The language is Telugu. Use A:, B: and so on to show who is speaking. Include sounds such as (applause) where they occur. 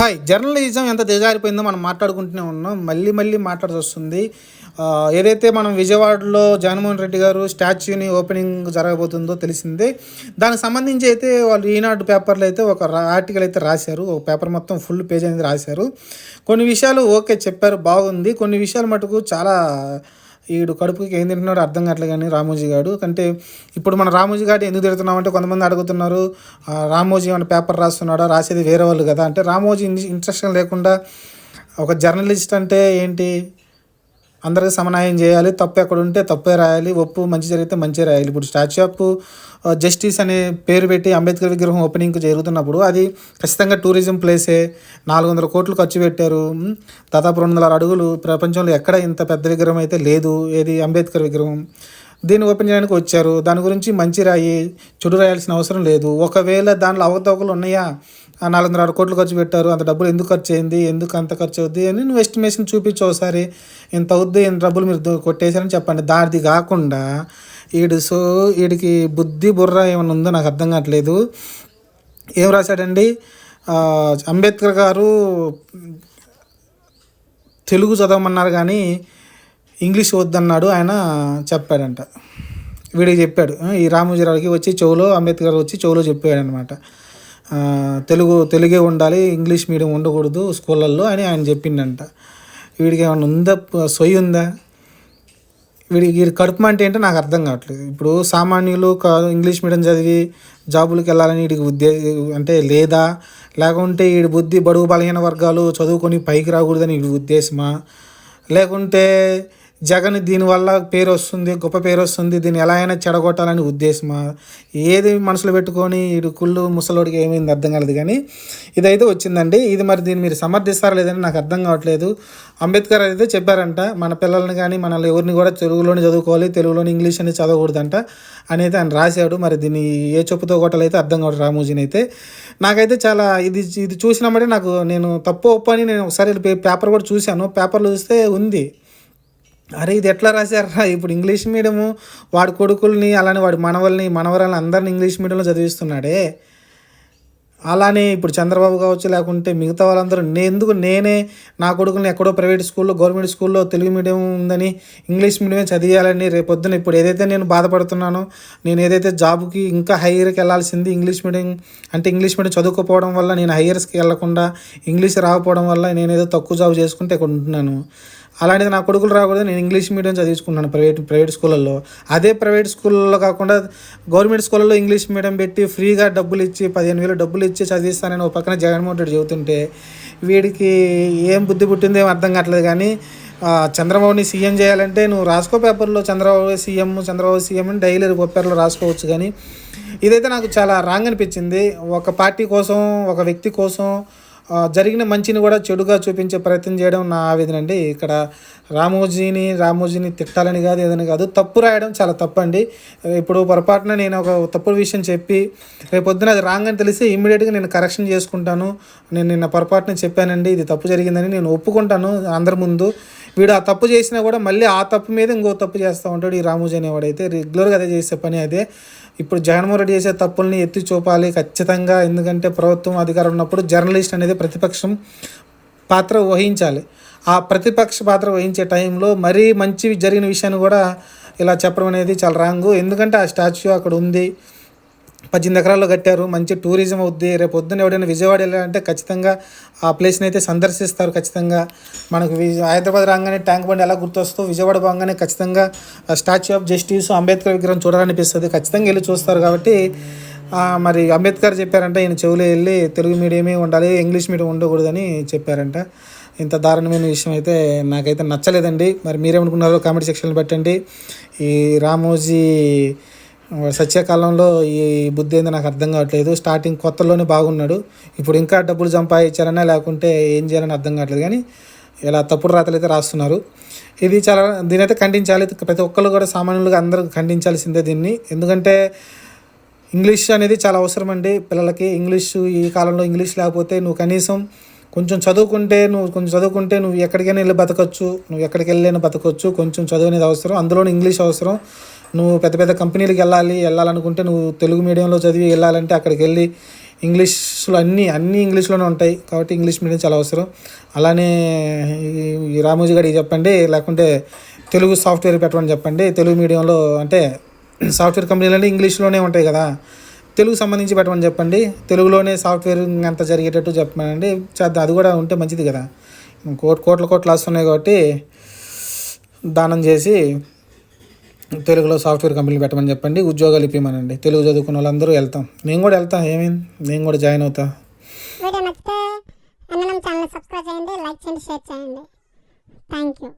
A: హాయ్ జర్నలిజం ఎంత దిగారిపోయిందో మనం మాట్లాడుకుంటూనే ఉన్నాం. మళ్ళీ మళ్ళీ మాట్లాడి వస్తుంది. ఏదైతే మనం విజయవాడలో జగన్మోహన్ రెడ్డి గారు స్టాచ్యూని ఓపెనింగ్ జరగబోతుందో తెలిసిందే. దానికి సంబంధించి అయితే వాళ్ళు ఈనాడు పేపర్లో అయితే ఒక ఆర్టికల్ అయితే రాశారు. ఒక పేపర్ మొత్తం ఫుల్ పేజ్ అనేది రాశారు. కొన్ని విషయాలు ఓకే చెప్పారు బాగుంది. కొన్ని విషయాలు మటుకు చాలా ఈడు కడుపుకి ఏం తింటున్నాడు అర్థం కావట్లేదు కానీ రామోజీ గారు అంటే ఇప్పుడు మన రామోజీ గారు ఎందుకు తిడుతున్నామంటే కొంతమంది అడుగుతున్నారు రామోజీ ఏమైనా పేపర్ రాస్తున్నాడా? రాసేది వేరే వాళ్ళు కదా. అంటే రామోజీ ఇంట్రెస్ట్ లేకుండా ఒక జర్నలిస్ట్ అంటే ఏంటి? అందరికీ సమన్వయం చేయాలి. తప్పు ఎక్కడ ఉంటే తప్పే రాయాలి. ఒప్పు మంచి జరిగితే మంచి రాయాలి. ఇప్పుడు స్టాచ్యూ ఆఫ్ జస్టిస్ అనే పేరు పెట్టి అంబేద్కర్ విగ్రహం ఓపెనింగ్ జరుగుతున్నప్పుడు అది ఖచ్చితంగా టూరిజం ప్లేసే నాలుగు వందల కోట్లు ఖర్చు పెట్టారు. దాదాపు రెండు వందల అడుగులు ప్రపంచంలో ఎక్కడ ఇంత పెద్ద విగ్రహం అయితే లేదు. ఏది? అంబేద్కర్ విగ్రహం. దీన్ని ఓపెన్ చేయడానికి వచ్చారు. దాని గురించి మంచి రాయి చెడు రాయాల్సిన అవసరం లేదు. ఒకవేళ దాంట్లో అవకతవకలు ఉన్నాయా? నాలుగు ఆరు కోట్లు ఖర్చు పెట్టారు అంత డబ్బులు ఎందుకు ఖర్చు అయింది ఎందుకు అంత ఖర్చు అవుద్ది అని నువ్వు ఎస్టిమేషన్ చూపించు ఒకసారి. ఇంత అవుద్ది ఇంత డబ్బులు మీరు కొట్టేశారని చెప్పండి. దానిది కాకుండా వీడు సో వీడికి బుద్ధి బుర్ర ఏమైనా ఉందో నాకు అర్థం కావట్లేదు. ఏం రాశాడండి? అంబేద్కర్ గారు తెలుగు చదవమన్నారు కానీ ఇంగ్లీష్ వద్దన్నాడు ఆయన చెప్పాడంట. వీడికి చెప్పాడు. ఈ రామోజీరావుకి వచ్చి చెవులో అంబేద్కర్ వచ్చి చెవులో చెప్పాడనమాట తెలుగు తెలుగే ఉండాలి ఇంగ్లీష్ మీడియం ఉండకూడదు స్కూళ్ళల్లో అని ఆయన చెప్పిండంట. వీడికి ఏమైనా ఉందా? సొయ్యి ఉందా? వీడికి వీడి కడుపు అంటే ఏంటో నాకు అర్థం కావట్లేదు. ఇప్పుడు సామాన్యులు ఇంగ్లీష్ మీడియం చదివి జాబులకు వెళ్ళాలని వీడికి ఉద్దే అంటే లేదా? లేకుంటే వీడి బుద్ధి బడుగు బలహీన వర్గాలు చదువుకొని పైకి రాకూడదని వీడి ఉద్దేశమా? లేకుంటే జగన్ దీనివల్ల పేరు వస్తుంది గొప్ప పేరు వస్తుంది దీన్ని ఎలా అయినా చెడగొట్టాలని ఉద్దేశమా? ఏది మనసులో పెట్టుకొని వీడు కుళ్ళు ముసలోడికి ఏమైంది అర్థం కాలేదు కానీ ఇదైతే వచ్చిందండి. ఇది మరి దీన్ని మీరు సమర్థిస్తారా లేదని నాకు అర్థం కావట్లేదు. అంబేద్కర్ అయితే చెప్పారంట మన పిల్లల్ని కానీ మనల్ని ఎవరిని కూడా తెలుగులోనే చదువుకోవాలి తెలుగులోని ఇంగ్లీష్ అనేది చదవకూడదంట అనేది ఆయన రాశాడు. మరి దీన్ని ఏ చెప్పుతో కొట్టాలైతే అర్థం కావట్లేదు రామోజీని అయితే. నాకైతే చాలా ఇది ఇది చూసినప్పుడే నాకు నేను తప్పు ఒప్పు అని నేను ఒకసారి పే- పేపర్ కూడా చూశాను. పేపర్లో చూస్తే ఉంది. అరే ఇది ఎట్లా రాశారా ఇప్పుడు ఇంగ్లీష్ మీడియము వాడి కొడుకుల్ని అలానే వాడి మనవల్ని మనవరాలని అందరిని ఇంగ్లీష్ మీడియంలో చదివిస్తున్నాడే. అలానే ఇప్పుడు చంద్రబాబు కావచ్చు లేకుంటే మిగతా వాళ్ళందరూ ఎందుకు నేనే నా కొడుకుని ఎక్కడో ప్రైవేట్ స్కూల్లో గవర్నమెంట్ స్కూల్లో తెలుగు మీడియం ఉందని ఇంగ్లీష్ మీడియమే చదివేయాలని రేపొద్దున ఇప్పుడు ఏదైతే నేను బాధపడుతున్నానో నేను ఏదైతే జాబ్కి ఇంకా హైయర్కి వెళ్ళాల్సింది ఇంగ్లీష్ మీడియం అంటే ఇంగ్లీష్ మీడియం చదువుకోపోవడం వల్ల నేను హైయర్స్కి వెళ్ళకుండా ఇంగ్లీష్ రాకపోవడం వల్ల నేను ఏదో తక్కువ జాబ్ చేసుకుంటే ఇక్కడ ఉంటున్నాను. అలాంటిది నా కొడుకులు రాకూడదు నేను ఇంగ్లీష్ మీడియం చదివించుకున్నాను ప్రైవేట్ ప్రైవేట్ స్కూళ్ళల్లో. అదే ప్రైవేట్ స్కూళ్ళలో కాకుండా గవర్నమెంట్ స్కూళ్ళలో ఇంగ్లీష్ మీడియం పెట్టి ఫ్రీగా డబ్బులు ఇచ్చి పదిహేను వేలు డబ్బులు ఇచ్చి చదివిస్తానని ఒక పక్కన జగన్మోహన్ రెడ్డి చెబుతుంటే వీడికి ఏం బుద్ధి పుట్టిందో ఏం అర్థం కావట్లేదు కానీ చంద్రబాబుని సీఎం చేయాలంటే నువ్వు రాసుకో పేపర్లో చంద్రబాబు సీఎం చంద్రబాబు సీఎం అని డైలీ పేపర్లో రాసుకోవచ్చు కానీ ఇదైతే నాకు చాలా రాంగ్ అనిపించింది. ఒక పార్టీ కోసం ఒక వ్యక్తి కోసం జరిగిన మంచిని కూడా చెడుగా చూపించే ప్రయత్నం చేయడం నా ఆవేదన అండి. ఇక్కడ రామోజీని రామోజీని తిట్టాలని కాదు ఏదని కాదు. తప్పు రాయడం చాలా తప్పు అండి ఇప్పుడు పొరపాటున నేను ఒక తప్పుడు విషయం చెప్పి రేపు పొద్దున అది రాంగ్ అని తెలిసి ఇమ్మీడియట్గా నేను కరెక్షన్ చేసుకుంటాను. నేను నిన్న పొరపాటున చెప్పానండి. ఇది తప్పు జరిగిందని నేను ఒప్పుకుంటాను అందరి ముందు. వీడు ఆ తప్పు చేసినా కూడా మళ్ళీ ఆ తప్పు మీద ఇంకో తప్పు చేస్తూ ఉంటాడు ఈ రామోజీ అనేవాడైతే. రెగ్యులర్గా అదే చేసే పని అదే. ఇప్పుడు జగన్మోహన్ రెడ్డి చేసే తప్పుల్ని ఎత్తి చూపాలి ఖచ్చితంగా. ఎందుకంటే ప్రభుత్వం అధికారం ఉన్నప్పుడు జర్నలిస్ట్ అనేది ప్రతిపక్షం పాత్ర వహించాలి. ఆ ప్రతిపక్ష పాత్ర వహించే టైంలో మరీ మంచి జరిగిన విషయాన్ని కూడా ఇలా చెప్పడం అనేది చాలా రాంగు. ఎందుకంటే ఆ స్టాచ్యూ అక్కడ ఉంది. పద్దెనిమిది ఎకరాల్లో కట్టారు. మంచి టూరిజం అవుద్ది. రేపు పొద్దున్న ఎవడైనా విజయవాడ వెళ్ళాలంటే ఖచ్చితంగా ఆ ప్లేస్ని అయితే సందర్శిస్తారు ఖచ్చితంగా. మనకు హైదరాబాద్ రాగానే ట్యాంక్ బండ్ ఎలా గుర్తొస్తూ విజయవాడ బాగానే ఖచ్చితంగా స్టాచ్యూ ఆఫ్ జస్టిస్ అంబేద్కర్ విగ్రహం చూడాలనిపిస్తుంది. ఖచ్చితంగా వెళ్ళి చూస్తారు కాబట్టి మరి అంబేద్కర్ చెప్పారంట ఈయన చెవులో వెళ్ళి తెలుగు మీడియమే ఉండాలి ఇంగ్లీష్ మీడియం ఉండకూడదని చెప్పారంట. ఇంత దారుణమైన విషయం అయితే నాకైతే నచ్చలేదండి. మరి మీరేమనుకున్నారో కామెంట్ సెక్షన్లో పెట్టండి. ఈ రామోజీ సత్యకాలంలో ఈ బుద్ధి ఏందో నాకు అర్థం కావట్లేదు. స్టార్టింగ్ కొత్తలోనే బాగున్నాడు. ఇప్పుడు ఇంకా డబ్బులు సంపాదించారన్నా లేకుంటే ఏం చేయాలని అర్థం కావట్లేదు. కానీ ఇలా తప్పుడు రాతలు అయితే రాస్తున్నారు. ఇది చాలా దీని అయితే ఖండించాలి. ప్రతి ఒక్కరు కూడా సామాన్యులుగా అందరూ ఖండించాల్సిందే దీన్ని. ఎందుకంటే ఇంగ్లీష్ అనేది చాలా అవసరం అండి పిల్లలకి. ఇంగ్లీష్ ఈ కాలంలో ఇంగ్లీష్ లేకపోతే నువ్వు కనీసం కొంచెం చదువుకుంటే నువ్వు కొంచెం చదువుకుంటే నువ్వు ఎక్కడికైనా వెళ్ళి బతకచ్చు. నువ్వు ఎక్కడికి వెళ్ళైనా బతకచ్చు. కొంచెం చదువు అనేది అవసరం. అందులోనూ ఇంగ్లీష్ అవసరం. నువ్వు పెద్ద పెద్ద కంపెనీలకు వెళ్ళాలి వెళ్ళాలనుకుంటే నువ్వు తెలుగు మీడియంలో చదివి వెళ్ళాలంటే అక్కడికి వెళ్ళి ఇంగ్లీష్లో అన్నీ అన్నీ ఇంగ్లీష్లోనే ఉంటాయి. కాబట్టి ఇంగ్లీష్ మీడియం చాలా అవసరం. అలానే ఈ- రామోజీ గారికి చెప్పండి లేకుంటే తెలుగు సాఫ్ట్వేర్ పెట్టమని చెప్పండి. తెలుగు మీడియంలో అంటే (clears throat) సాఫ్ట్వేర్ కంపెనీలు అంటే ఇంగ్లీష్లోనే ఉంటాయి కదా. తెలుగు సంబంధించి పెట్టమని చెప్పండి. తెలుగులోనే సాఫ్ట్వేర్ అంత జరిగేటట్టు చెప్పమనండి. చేద్దాం అది కూడా ఉంటే మంచిది కదా. కోట్ కోట్ల కోట్లు వస్తున్నాయి కాబట్టి దానం చేసి తెలుగులో సాఫ్ట్వేర్ కంపెనీలు పెట్టమని చెప్పండి. ఉద్యోగాలు ఇప్పిమనండి తెలుగు చదువుకున్న వాళ్ళందరూ వెళ్తాం. నేను కూడా వెళ్తాం. ఏమైంది నేను కూడా జాయిన్ అవుతా.
B: వీడియో నచ్చితే అన్నం ఛానల్ సబ్స్క్రైబ్ చేయండి లైక్ చేయండి షేర్ చేయండి. Thank you